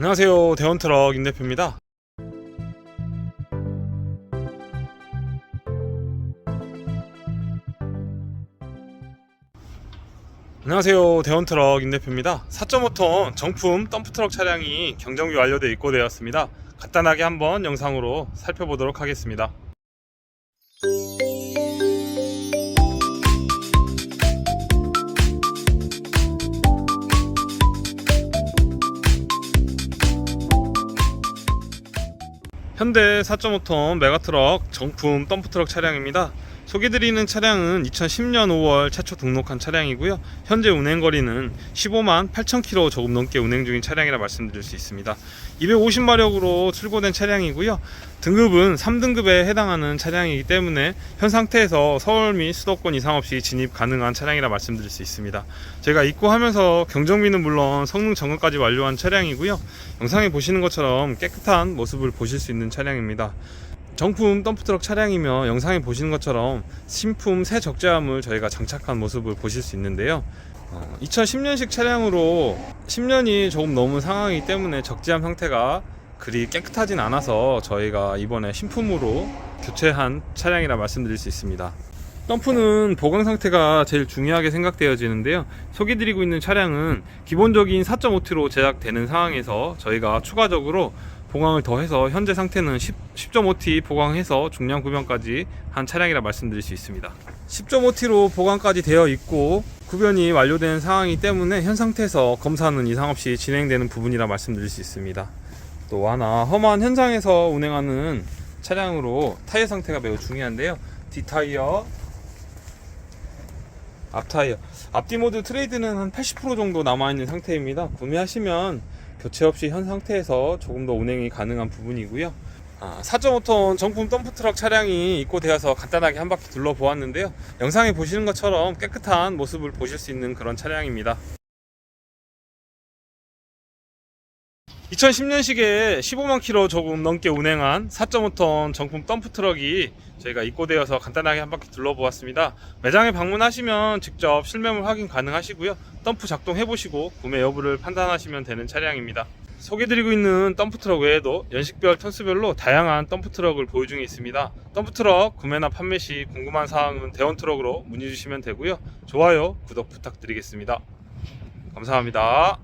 안녕하세요. 대원트럭 임 대표입니다. 안녕하세요. 대원트럭 임 대표입니다. 4.5톤 정품 덤프트럭 차량이 경정비 완료돼 입고되었습니다. 간단하게 한번 영상으로 살펴보도록 하겠습니다 현대 4.5톤 메가트럭 정품 덤프트럭 차량입니다. 소개드리는 차량은 2010년 5월 최초 등록한 차량이고요. 현재 운행 거리는 15만 8천 킬로 조금 넘게 운행 중인 차량이라 말씀드릴 수 있습니다. 250마력으로 출고된 차량이고요. 등급은 3등급에 해당하는 차량이기 때문에 현 상태에서 서울 및 수도권 이상 없이 진입 가능한 차량이라 말씀드릴 수 있습니다. 제가 입고하면서 경정비는 물론 성능 점검까지 완료한 차량이고요. 영상에 보시는 것처럼 깨끗한 모습을 보실 수 있는 차량입니다. 정품 덤프트럭 차량이며 영상에 보시는 것처럼 신품 새 적재함을 저희가 장착한 모습을 보실 수 있는데요. 2010년식 차량으로 10년이 조금 넘은 상황이기 때문에 적재함 상태가 그리 깨끗하진 않아서 저희가 이번에 신품으로 교체한 차량이라 말씀드릴 수 있습니다. 덤프는 보강 상태가 제일 중요하게 생각되어지는데요. 소개드리고 있는 차량은 기본적인 4.5T로 제작되는 상황에서 저희가 추가적으로 보강을 더해서 현재 상태는 10, 10.5T 보강해서 중량 구변까지 한 차량이라 말씀드릴 수 있습니다. 10.5T로 보강까지 되어 있고 구변이 완료된 상황이기 때문에 현 상태에서 검사는 이상 없이 진행되는 부분이라 말씀드릴 수 있습니다. 또 하나 험한 현장에서 운행하는 차량으로 타이어 상태가 매우 중요한데요. 뒷타이어, 앞타이어, 앞뒤 모드 트레이드는 한 80% 정도 남아있는 상태입니다. 구매하시면 교체 없이 현 상태에서 조금 더 운행이 가능한 부분이고요. 아, 4.5톤 정품 덤프트럭 차량이 입고되어서 간단하게 한 바퀴 둘러보았는데요. 영상에 보시는 것처럼 깨끗한 모습을 보실 수 있는 그런 차량입니다. 2010년식에 15만 킬로 조금 넘게 운행한 4.5톤 정품 덤프 트럭이 저희가 입고되어서 간단하게 한 바퀴 둘러보았습니다. 매장에 방문하시면 직접 실매물 확인 가능하시고요. 덤프 작동해 보시고 구매 여부를 판단하시면 되는 차량입니다. 소개드리고 있는 덤프 트럭 외에도 연식별 톤수별로 다양한 덤프 트럭을 보유 중에 있습니다. 덤프 트럭 구매나 판매 시 궁금한 사항은 대원 트럭으로 문의 주시면 되고요. 좋아요, 구독 부탁드리겠습니다. 감사합니다.